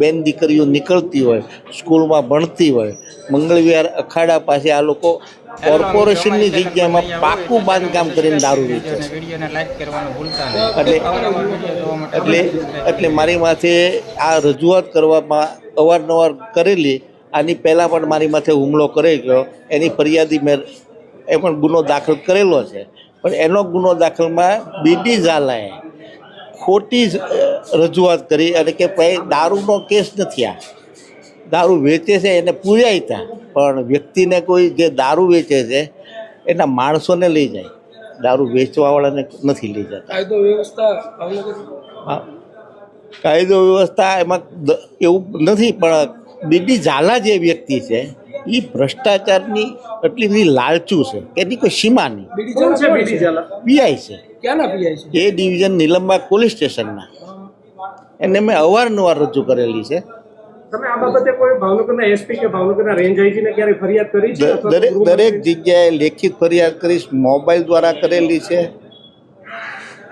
બેન દીકરીઓ નીકળતી હોય, સ્કૂલમાં ભણતી હોય મંગળવિહાર અખાડા પાસે આ લોકો કોર્પોરેશનની જગ્યામાં પાકું બાંધકામ કરીને દારૂ વેચે એટલે એટલે એટલે મારી માથે આ રજૂઆત કરવામાં અવારનવાર કરેલી. આની પહેલાં પણ મારી માથે હુમલો કરે ગયો. એની ફરિયાદી મેં એ પણ ગુનો દાખલ કરેલો છે. પણ એનો ગુનો દાખલમાં બીડી ઝાલાએ ખોટી જ, રજૂઆત કરી અને કે ભાઈ દારૂનો કેસ નથી આ. દારૂ વેચે છે એને પૂર્યાય ત્યાં. પણ વ્યક્તિને કોઈ જે દારૂ વેચે છે એના માણસોને લઈ જાય. દારૂ વેચવાવાળાને નથી લઈ જતા. કાયદો વ્યવસ્થા હા. કાયદો વ્યવસ્થા એમાં એવું નથી પણ બીડી ઝાલા જે વ્યક્તિ છે એ ભ્રષ્ટાચારની એટલી બધી લાલચું છે કે એની કોઈ સીમા નહીં. પીઆઈ છે. એ ડિવિઝન નિલંબા પોલીસ સ્ટેશનના. એને મેં અવારનવાર રજૂ કરેલી છે. દરેક જગ્યાએ લેખિત ફરિયાદ કરીશ મોબાઈલ દ્વારા કરેલી છે.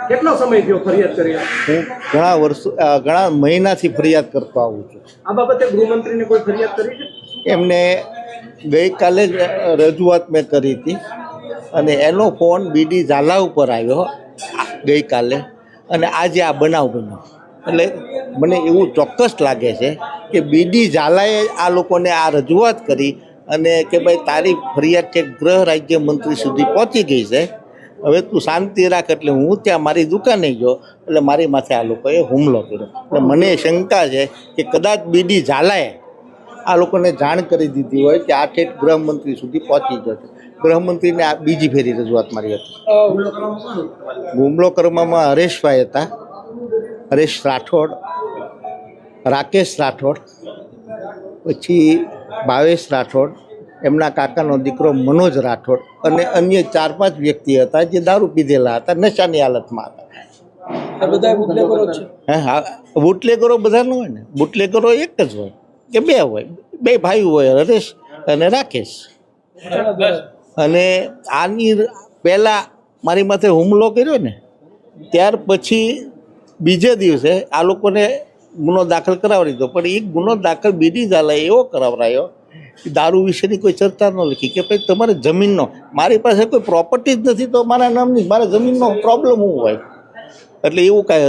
કેટલો સમય થયો ફરિયાદ કરી? હું ઘણા વર્ષો ઘણા મહિનાથી ફરિયાદ કરતો આવું છું. આ બાબતે ગૃહમંત્રીને કોઈ ફરિયાદ કરી છે? એમને ગઈકાલે જ રજૂઆત મેં કરી હતી. અને એનો ફોન બીડી ઝાલા ઉપર આવ્યો ગઈકાલે. અને આજે આ બનાવ બન્યો. એટલે મને એવું ચોક્કસ લાગે છે કે બીડી ઝાલાએ આ લોકોને આ રજૂઆત કરી અને કે ભાઈ તારી ફરિયાદ છે ગૃહ રાજ્ય મંત્રી સુધી પહોંચી ગઈ છે. હવે તું શાંતિ રાખ એટલે હું ત્યાં મારી દુકાને ગયો. એટલે મારી માથે આ લોકોએ હુમલો કર્યો. એટલે મને શંકા છે કે કદાચ બીડી ઝાલાએ આ લોકોને જાણ કરી દીધી હોય કે આ ઠેઠ ગૃહમંત્રી સુધી પહોંચી જશે ગૃહમંત્રીને આ બીજી ફેરી રજૂઆત મારી હતી. હુમલો કરવામાં હરેશભાઈ હતા. હરેશ રાઠોડ રાકેશ રાઠોડ પછી ભાવેશ રાઠોડ એમના કાકાનો દીકરો મનોજ રાઠોડ અને અન્ય ચાર પાંચ વ્યક્તિ હતા જે દારૂ પીધેલા હતા નશાની હાલતમાં હતા. આ બધા બુટલેગરો બુટલેગરો બધાનો હોય ને? બુટલેગરો એક જ હોય. કે બે હોય. બે ભાઈ હોય હરેશ અને રાકેશ. અને આની પહેલાં મારી માથે હુમલો કર્યો ને, ત્યાર પછી બીજે દિવસે આ લોકોને ગુનો દાખલ કરાવી દીધો. પણ એ ગુનો દાખલ બીજી ઝાલાએ એવો કરાવરાયો દારૂ વિશેની કોઈ ચર્ચા ન લખી કે ભાઈ તમારે જમીનનો, મારી પાસે કોઈ પ્રોપર્ટી જ નથી તો મારા નામની મારા જમીનનો પ્રોબ્લેમ હું હોય? એટલે એવું કાંઈ હતું